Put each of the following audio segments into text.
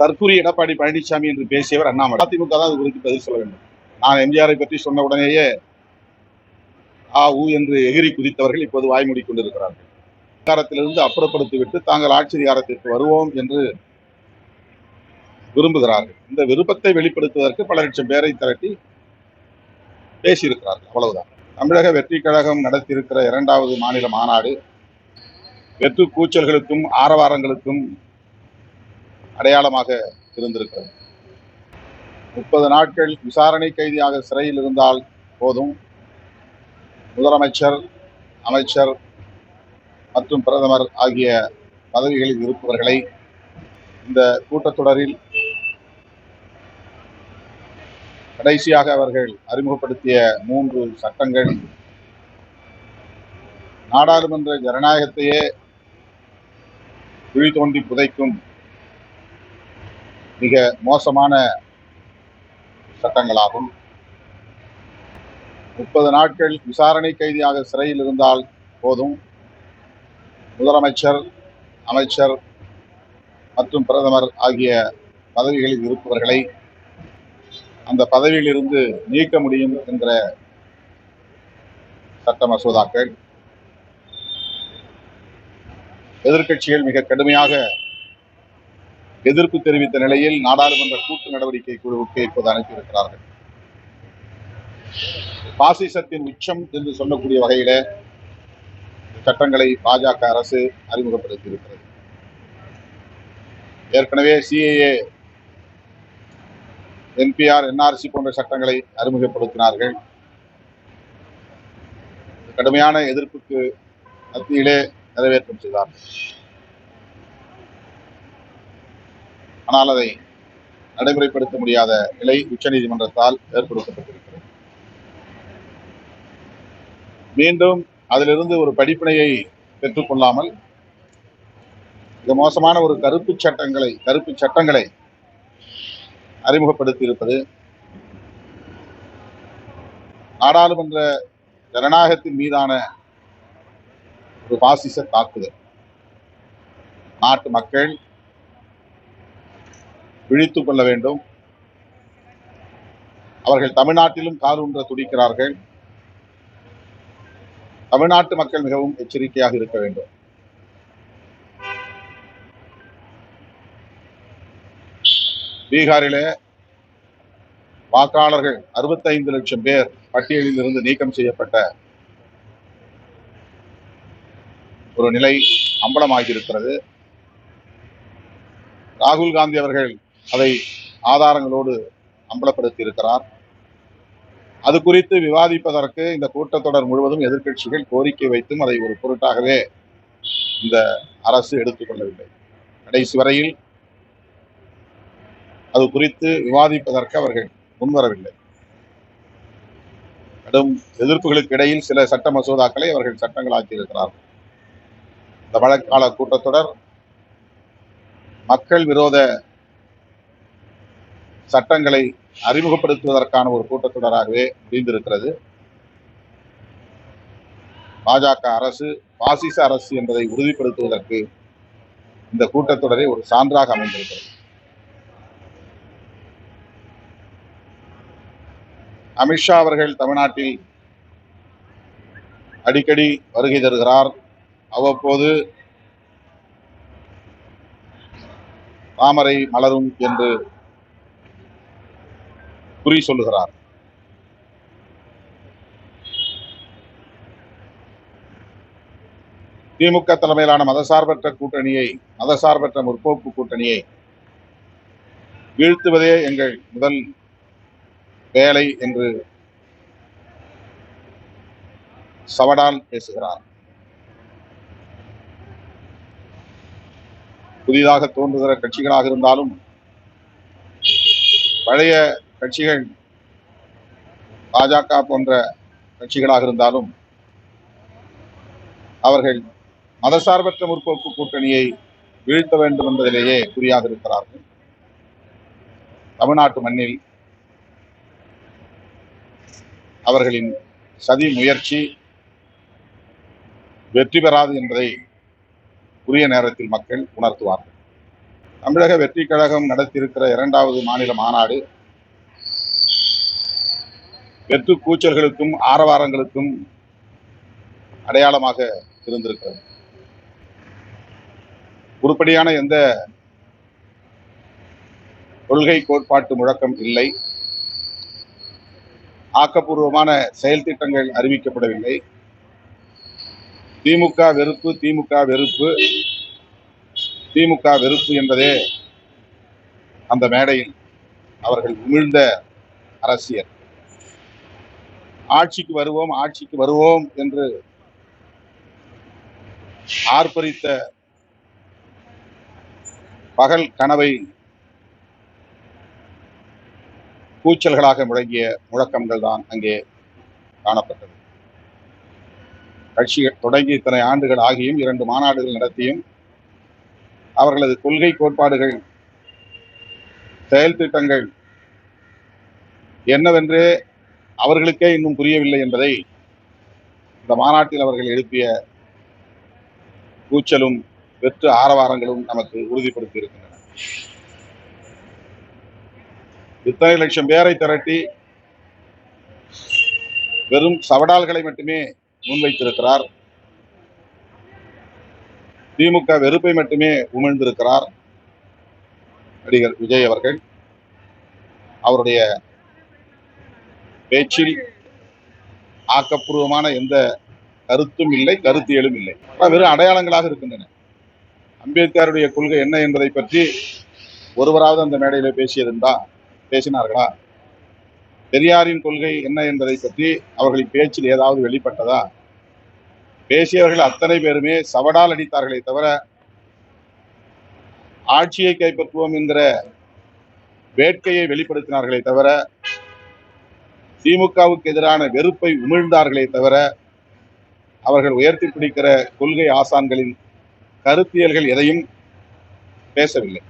தற்கூரி எடப்பாடி பழனிசாமி என்று பேசியவர் அண்ணாமலை. அதிமுக தான் அது குறித்து பதில் சொல்ல வேண்டும். நான் எம்ஜிஆரை பற்றி சொன்ன உடனேயே ஆ ஊ என்று எகிரி குதித்தவர்கள் இப்போது வாய்மூடி கொண்டிருக்கிறார்கள். அதிகாரத்திலிருந்து அப்புறப்படுத்திவிட்டு தாங்கள் ஆட்சி அதிகாரத்திற்கு வருவோம் என்று விரும்புகிறார்கள். இந்த விருப்பத்தை வெளிப்படுத்துவதற்கு பல லட்சம் பேரை திரட்டி பேசியிருக்கிறார்கள். அவ்வளவுதான். தமிழக வெற்றி கழகம் நடத்தியிருக்கிற இரண்டாவது மாநில மாநாடு வெற்று கூச்சல்களுக்கும் ஆரவாரங்களுக்கும் அடையாளமாக இருந்திருக்கிறது. முப்பது நாட்கள் விசாரணை கைதியாக சிறையில் இருந்தால் போதும். முதலமைச்சர் அமைச்சர் மற்றும் பிரதமர் ஆகிய பதவிகளில் இருப்பவர்களை இந்த கூட்டத்தொடரில் கடைசியாக அவர்கள் அறிமுகப்படுத்திய மூன்று சட்டங்கள் நாடாளுமன்ற ஜனநாயகத்தையே குழி தோண்டி புதைக்கும் மிக மோசமான சட்டங்களாகும். முப்பது நாட்கள் விசாரணை கைதியாக சிறையில் இருந்தால் போதும். முதலமைச்சர் அமைச்சர் மற்றும் பிரதமர் ஆகிய பதவிகளில் இருப்பவர்களை அந்த பதவியிலிருந்து நீக்க முடியும் என்ற சட்ட மசோதாக்கள் எதிர்க்கட்சிகள் மிக கடுமையாக எதிர்ப்பு தெரிவித்த நிலையில் நாடாளுமன்ற கூட்டு நடவடிக்கை குழுவுக்கு இப்போது அனுப்பியிருக்கிறார்கள். பாசிசத்தின் உச்சம் என்று சொல்லக்கூடிய வகையில சட்டங்களை பாஜக அரசு அறிமுகப்படுத்தி இருக்கிறது ஏற்கனவே சிஏஏ என்பிஆர் என்ஆர்சி போன்ற சட்டங்களை அறிமுகப்படுத்தினார்கள். கடுமையான எதிர்ப்புக்கு மத்தியிலே நிறைவேற்றம் செய்தார்கள். ஆனால் அதை நடைமுறைப்படுத்த முடியாத நிலை உச்சநீதிமன்றத்தால் ஏற்படுத்தப்பட்டிருக்கிறது. மீண்டும் அதிலிருந்து ஒரு படிப்பினையை பெற்றுக்கொள்ளாமல் மிக மோசமான ஒரு கருப்பு சட்டங்களை கருப்பு சட்டங்களை அறிமுகப்படுத்தி இருப்பது நாடாளுமன்ற ஜனநாயகத்தின் மீதான ஒரு பாசிச தாக்குதல். நாட்டு மக்கள் விழித்துக் கொள்ள வேண்டும். அவர்கள் தமிழ்நாட்டிலும் காலூன்ற துடிக்கிறார்கள். தமிழ்நாட்டு மக்கள் மிகவும் எச்சரிக்கையாக இருக்க வேண்டும். பீகாரிலே வாக்காளர்கள் அறுபத்தைந்து லட்சம் பேர் பட்டியலில் இருந்து நீக்கம் செய்யப்பட்ட ஒரு நிலை அம்பலமாகியிருக்கிறது. ராகுல் காந்தி அவர்கள் அதை ஆதாரங்களோடு அம்பலப்படுத்தி இருக்கிறார் அது குறித்து விவாதிப்பதற்கு இந்த கூட்டத்தொடர் முழுவதும் எதிர்க்கட்சிகள் கோரிக்கை வைத்தும் அதை ஒரு பொருட்டாகவே இந்த அரசு எடுத்துக்கொள்ளவில்லை. கடைசி வரையில் அது குறித்து விவாதிப்பதற்கு அவர்கள் முன்வரவில்லை. கடும் எதிர்ப்புகளுக்கு இடையில் சில சட்ட மசோதாக்களை அவர்கள் சட்டங்களாக்கி இருக்கிறார்கள் இந்த மழைக்கால கூட்டத்தொடர் மக்கள் விரோத சட்டங்களை அறிமுகப்படுத்துவதற்கான ஒரு கூட்டத்தொடராகவே முடிந்திருக்கிறது. பாஜக அரசு பாசிச அரசு என்பதை உறுதிப்படுத்துவதற்கு இந்த கூட்டத்தொடரை ஒரு சான்றாக அமைந்திருக்கிறது. அமித்ஷா அவர்கள் தமிழ்நாட்டில் அடிக்கடி வருகை தருகிறார். அவ்வப்போது தாமரை மலரும் என்று குறி சொல்லுகிறார். திமுக தலைமையிலான மதசார்பற்ற கூட்டணியை மதசார்பற்ற முற்போக்கு கூட்டணியை வீழ்த்துவதே எங்கள் முதல் வேலை என்று சவடால் பேசுகிறார். புதிதாக தோன்றுகிற கட்சிகளாக இருந்தாலும் பழைய கட்சிகள் பாஜக போன்ற கட்சிகளாக இருந்தாலும் அவர்கள் மதசார்பற்ற முற்போக்கு கூட்டணியை வீழ்த்த வேண்டும் என்பதிலேயே குறியாக இருக்கிறார்கள். தமிழ்நாட்டு மண்ணில் அவர்களின் சதி முயற்சி வெற்றி பெறாது என்பதை உரிய நேரத்தில் மக்கள் உணர்த்துவார்கள். தமிழக வெற்றி கழகம் நடத்தியிருக்கிற இரண்டாவது மாநில மாநாடு வெற்று கூச்சல்களுக்கும் ஆரவாரங்களுக்கும் அடையாளமாக இருந்திருக்கிறது. உருப்படியான எந்த கொள்கை கோட்பாட்டு முழக்கம் இல்லை. ஆக்கப்பூர்வமான செயல் திட்டங்கள் அறிவிக்கப்படவில்லை. திமுக வெறுப்பு திமுக வெறுப்பு திமுக வெறுப்பு என்பதே அந்த மேடையில் அவர்கள் உமிழ்ந்த அரசியல். ஆட்சிக்கு வருவோம் ஆட்சிக்கு வருவோம் என்று ஆர்ப்பரித்த பகல் கனவை கூச்சல்களாக முழங்கிய முழக்கங்கள் தான் அங்கே காணப்பட்டது. கட்சி தொடங்கி இத்தனை ஆண்டுகள் ஆகியும் இரண்டு மாநாடுகள் நடத்தியும் அவர்களது கொள்கை கோட்பாடுகள் செயல் திட்டங்கள் என்னவென்று அவர்களுக்கே இன்னும் புரியவில்லை என்பதை இந்த மாநாட்டில் அவர்கள் எழுப்பிய கூச்சலும் வெற்று ஆரவாரங்களும் நமக்கு உறுதிப்படுத்தி இருக்கின்றன இத்தனை லட்சம் பேரை திரட்டி வெறும் சவடால்களை மட்டுமே முன்வைத்திருக்கிறார். திமுக வெறுப்பை மட்டுமே உமிழ்ந்திருக்கிறார் நடிகர் விஜய் அவர்கள். அவருடைய பேச்சில் ஆக்கப்பூர்வமான எந்த கருத்தும் இல்லை கருத்தியலும் இல்லை. ஆனால் வெறும் அடையாளங்களாக இருக்கின்றன. அம்பேத்கருடைய கொள்கை என்ன என்பதை பற்றி ஒருவராவது அந்த மேடையில பேசியிருந்தா பேசினார்களா? பெரியாரின் கொள்கை என்ன என்பதை பற்றி அவர்களின் பேச்சில் ஏதாவது வெளிப்பட்டதா? பேசியவர்கள் அத்தனை பேருமே சவடால் அடித்தார்களே தவிர ஆட்சியை கைப்பற்றுவோம் என்கிற வேட்கையை வெளிப்படுத்தினார்களே தவிர திமுகவுக்கு எதிரான வெறுப்பை உமிழ்ந்தார்களே தவிர அவர்கள் உயர்த்தி பிடிக்கிற கொள்கை ஆசான்களின் கருத்தியல்கள் எதையும் பேசவில்லை.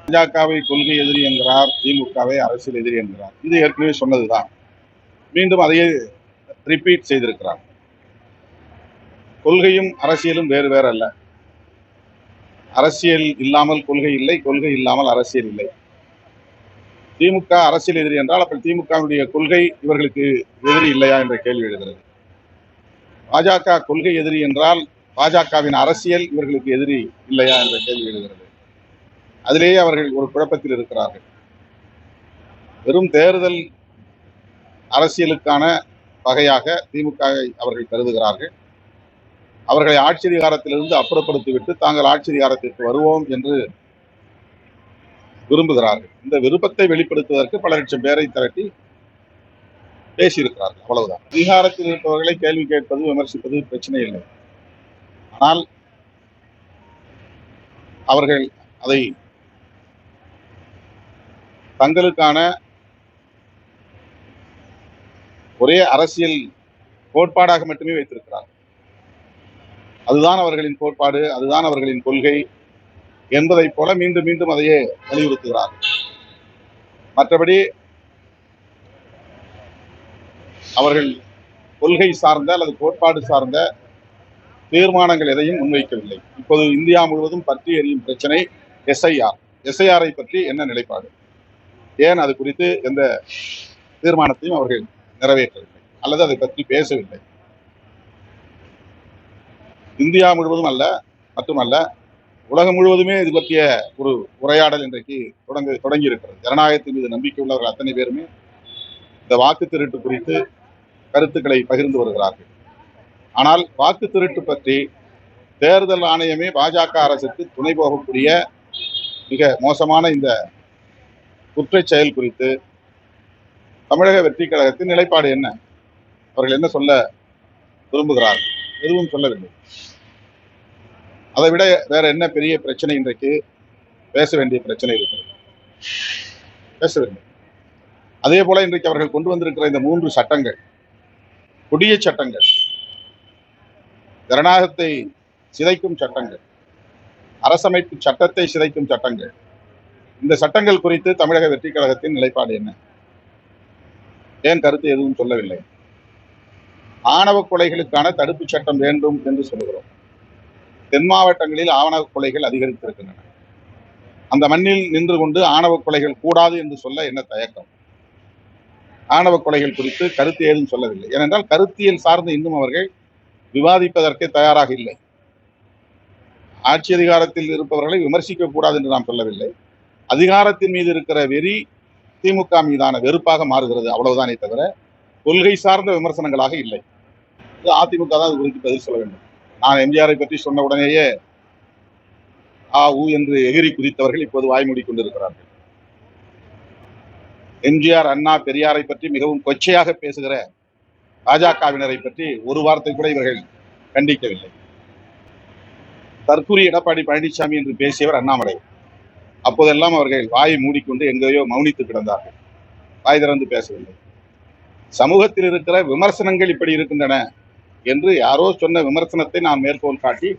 பாஜகவை கொள்கை எதிரி என்கிறார் திமுகவை அரசியல் எதிரி என்கிறார். இது ஏற்கனவே சொன்னதுதான். மீண்டும் அதையே ரிப்பீட் செய்திருக்கிறார். கொள்கையும் அரசியலும் வேறு வேறு அல்ல அரசியல் இல்லாமல் கொள்கை இல்லை கொள்கை இல்லாமல் அரசியல் இல்லை. திமுக அரசியல் எதிரி என்றால் அப்ப திமுகவுடைய கொள்கை இவர்களுக்கு எதிரி இல்லையா என்ற கேள்வி எழுகிறது. பாஜக கொள்கை எதிரி என்றால் பாஜகவின் அரசியல் இவர்களுக்கு எதிரி இல்லையா என்ற கேள்வி எழுகிறது. அதிலேயே அவர்கள் ஒரு குழப்பத்தில் இருக்கிறார்கள். வெறும் தேர்தல் அரசியலுக்கான வகையாக திமுக அவர்கள் கருதுகிறார்கள். அவர்களை ஆட்சி அதிகாரத்திலிருந்து அப்புறப்படுத்திவிட்டு தாங்கள் ஆட்சி அதிகாரத்திற்கு வருவோம் என்று விரும்புகிறார்கள். இந்த விருப்பத்தை வெளிப்படுத்துவதற்கு பல லட்சம் பேரை திரட்டி பேசியிருக்கிறார்கள். அவ்வளவுதான். அதிகாரத்தில் இருப்பவர்களை கேள்வி கேட்பது விமர்சிப்பது பிரச்சனை இல்லை. ஆனால் அவர்கள் அதை தங்களுக்கான ஒரே அரசியல் கோட்பாடாக மட்டுமே வைத்திருக்கிறார் அதுதான் அவர்களின் கோட்பாடு அதுதான் அவர்களின் கொள்கை. என்பதைப் போல மீண்டும் மீண்டும் அதையே வலியுறுத்துகிறார். மற்றபடி அவர்கள் கொள்கை சார்ந்த அல்லது கோட்பாடு சார்ந்த தீர்மானங்கள் எதையும் முன்வைக்கவில்லை. இப்போது இந்தியா முழுவதும் பற்றி எறியும் பிரச்சனை எஸ்ஐஆர். எஸ்ஐஆரை பற்றி என்ன நிலைப்பாடு? ஏன் அது குறித்து எந்த தீர்மானத்தையும் அவர்கள் நிறைவேற்றவில்லை அல்லது அதை பற்றி பேசவில்லை? இந்தியா முழுவதும் அல்ல மட்டுமல்ல உலகம் முழுவதுமே இது பற்றிய ஒரு உரையாடல் இன்றைக்கு தொடங்க தொடங்கி இருக்கிறது ஜனநாயகத்தின் மீது நம்பிக்கை உள்ளவர்கள் அத்தனை பேருமே இந்த வாக்கு திருட்டு குறித்து கருத்துக்களை பகிர்ந்து வருகிறார்கள். ஆனால் வாக்கு திருட்டு பற்றி தேர்தல் ஆணையமே பாஜக அரசுக்கு துணை போகக்கூடிய மிக மோசமான இந்த குற்றச் செயல் குறித்து தமிழக வெற்றி கழகத்தின் நிலைப்பாடு என்ன? அவர்கள் என்ன சொல்ல விரும்புகிறார்கள்? எதுவும் சொல்லவில்லை. அதை விட வேற என்ன பெரிய பிரச்சனை இன்றைக்கு பேச வேண்டிய பிரச்சனை இருக்கு? பேச வேண்டும். அதே போல இன்றைக்கு அவர்கள் கொண்டு வந்திருக்கிற இந்த மூன்று சட்டங்கள் கொடிய சட்டங்கள் ஜனநாயகத்தை சிதைக்கும் சட்டங்கள் அரசமைப்பு சட்டத்தை சிதைக்கும் சட்டங்கள் இந்த சட்டங்கள் குறித்து தமிழக வெற்றி கழகத்தின் நிலைப்பாடு என்ன? ஏன் கருத்து எதுவும் சொல்லவில்லை? ஆணவ கொலைகளுக்கான தடுப்பு சட்டம் வேண்டும் என்று சொல்கிறோம் தென் மாவட்டங்களில் ஆவண கொலைகள் அதிகரித்திருக்கின்றன. அந்த மண்ணில் நின்று கொண்டு ஆணவ கொலைகள் கூடாது என்று சொல்ல என்ன தயக்கம்? ஆணவ கொலைகள் குறித்து கருத்து ஏதும் சொல்லவில்லை. ஏனென்றால் கருத்தியல் சார்ந்து இன்னும் அவர்கள் விவாதிப்பதற்கே தயாராக இல்லை. ஆட்சி அதிகாரத்தில் இருப்பவர்களை விமர்சிக்க கூடாது என்று நாம் சொல்லவில்லை. அதிகாரத்தின் மீது இருக்கிற வெறி திமுக மீதான வெறுப்பாக மாறுகிறது அவ்வளவுதானே தவிர கொள்கை சார்ந்த விமர்சனங்களாக இல்லை. இது அதிமுக தான் அது குறித்து பதில் சொல்ல வேண்டும். நான் எம்ஜிஆரை பற்றி சொன்ன உடனேயே ஆ ஊ என்று எகிரி குதித்தவர்கள் இப்போது வாய்மூடி கொண்டிருக்கிறார்கள். எம்ஜிஆர் அண்ணா பெரியாரை பற்றி மிகவும் கொச்சையாக பேசுகிற பாஜகவினரை பற்றி ஒரு வார்த்தை கூட இவர்கள் கண்டிக்கவில்லை. தற்கூரி எடப்பாடி பழனிசாமி என்று பேசியவர் அண்ணாமலை. அப்போதெல்லாம் அவர்கள் வாயை மூடிக்கொண்டு எங்கேயோ மௌனித்து கிடந்தார்கள். வாய் திறந்து பேசவில்லை. சமூகத்தில் இருக்கிற விமர்சனங்கள் இப்படி இருக்கின்றன. என்று யாரோ சொன்ன விமர்சனத்தை நான் மேற்கோள் காட்டி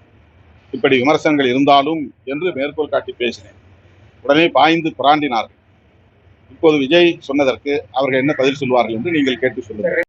இப்படி விமர்சனங்கள் இருந்தாலும் என்று மேற்கோள் காட்டி பேசினேன். உடனே பாய்ந்து புராண்டினார்கள். இப்போது விஜய் சொன்னதற்கு அவர்கள் என்ன பதில் சொல்வார்கள் என்று நீங்கள் கேட்டு சொல்லுங்கள்.